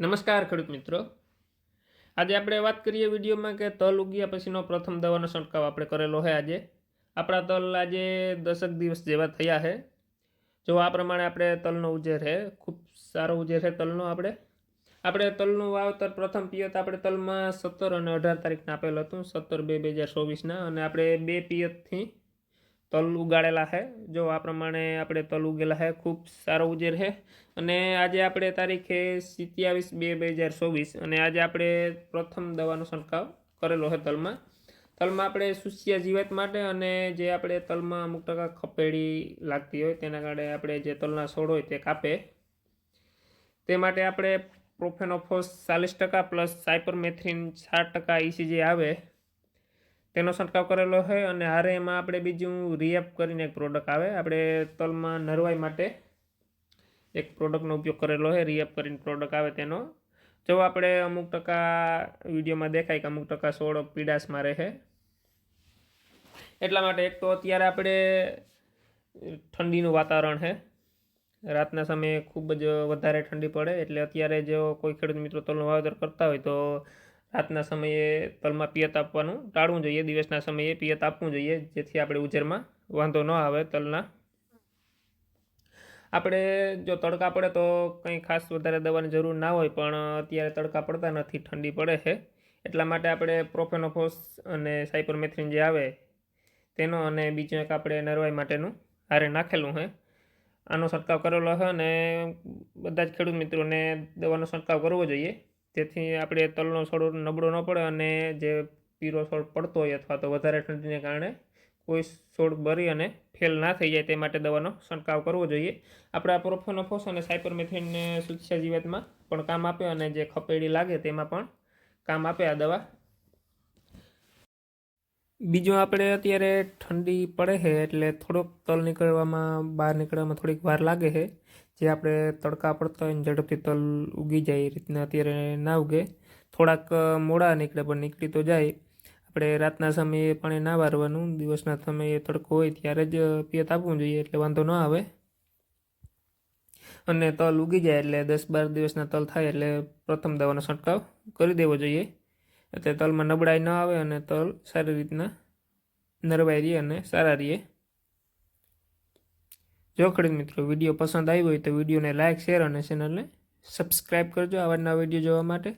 નમસ્કાર ખેડૂત મિત્રો. આજે આપણે વાત કરીએ વિડીયોમાં કે તલ ઉગ્યા પછીનો પ્રથમ દવાનો છંટકાવ આપણે કરેલો છે આજે. આપણા તલ આજે દસક દિવસ જેવા થયા છે જો આ પ્રમાણે આપણે તલનો ઉજેર છે ખૂબ સારો ઉજેર છે તલનો આપણે. આપણે તલનું વાવતર પ્રથમ પિયત આપણે તલમાં સત્તર અને અઢાર તારીખના આપેલ હતું, સત્તર બે બે હજાર ચોવીસના. અને આપણે બે પિયતથી તલ ઉગાડેલા છે. જો આ પ્રમાણે આપણે તલ ઉગેલા છે, ખૂબ સારો ઉજેર છે. અને આજે આપણે તારીખે સિત્યાવીસ બે બે હજાર ચોવીસ અને આજે આપણે પ્રથમ દવાનો છંટકાવ કરેલો છે તલમાં. તલમાં આપણે સુસ્યા જીવાત માટે અને જે આપણે તલમાં અમુક ટકા ખપેડી લાગતી હોય તેના કારણે આપણે જે તલના છોડ હોય તે કાપે. તે માટે આપણે પ્રોફેનોફોસ ચાલીસ ટકા પ્લસ સાયપરમેથ્રિન સાત ટકા ઇસીજી આવે. તેનો છંટકાવ કરેલો છે અને હારે એમાં આપણે બીજું રિએપ કરીને એક પ્રોડક્ટ આવે. આપણે તલમાં નરવાઈ માટે એક પ્રોડક્ટનો ઉપયોગ કરેલો હોય રિએપ કરીને પ્રોડક્ટ આવે તેનો. જો આપણે અમુક ટકા વિડીયોમાં દેખાય કે અમુક ટકા છોડ પીડાશમાં રહે એટલા માટે એક તો અત્યારે આપણે ઠંડીનું વાતાવરણ છે. રાતના સમયે ખૂબ જ વધારે ઠંડી પડે, એટલે અત્યારે જો કોઈ ખેડૂત મિત્રો તલનું વાવેતર કરતા હોય તો રાતના સમયે તલમાં પિયત આપવાનું ટાળવું જોઈએ, દિવસના સમયે પિયત આપવું જોઈએ, જેથી આપણે ઉજેરમાં વાંધો ન આવે તલના. આપણે જો તડકા પડે તો કંઈ ખાસ વધારે દવાની જરૂર ના હોય, પણ અત્યારે તડકા પડતા નથી, ઠંડી પડે છે. એટલા માટે આપણે પ્રોફેનોફોસ અને સાયપરમેથ્રિન જે આવે તેનો અને બીજું એક આપણે નરવાઈ માટેનું હારે નાખેલું છે. આનો છંટકાવ કરેલો છે અને બધા જ ખેડૂત મિત્રોને દવાનો છંટકાવ કરવો જોઈએ. જેથી આપણે તલનો છોડ નબળો ન પડે અને જે પીરો છોડ પડતો હોય અથવા તો વધારે ઠંડીને કારણે કોઈ છોડ બરી અને ફેલ ના થઈ જાય તે માટે દવાનો છંટકાવ કરવો જોઈએ. આપણે આ પ્રોફેનોફોસ અને સાયપરમેથિનને સુચ્છા જીવાતમાં પણ કામ આપે અને જે ખપેડી લાગે તેમાં પણ કામ આપે આ દવા. બીજું આપણે અત્યારે ઠંડી પડે છે એટલે થોડોક તલ નીકળવામાં, બહાર નીકળવામાં થોડીક વાર લાગે છે. જે આપણે તડકા પડતા હોય ઝડપથી તલ ઉગી જાય એ રીતના અત્યારે ના ઉગે. થોડાક મોડા નીકળે પણ નીકળી તો જાય. આપણે રાતના સમયે પાણી ના વારવાનું. દિવસના સમયે તડકો હોય ત્યારે જ પિયત આપવું જોઈએ એટલે વાંધો ન આવે. અને તલ ઉગી જાય એટલે દસ બાર દિવસના તલ થાય એટલે પ્રથમ દવાનો છંટકાવ કરી દેવો જોઈએ. એટલે તલમાં નબળાઈ ન આવે અને તલ સારી રીતના નરવાઈ રહે અને સારા રહે. જો ખેડૂત મિત્રો વીડિયો પસંદ આવ્યો હોય તો વિડીયોને લાઇક શેર અને ચેનલને સબસ્ક્રાઈબ કરજો આવા નવા વીડિયો જોવા માટે.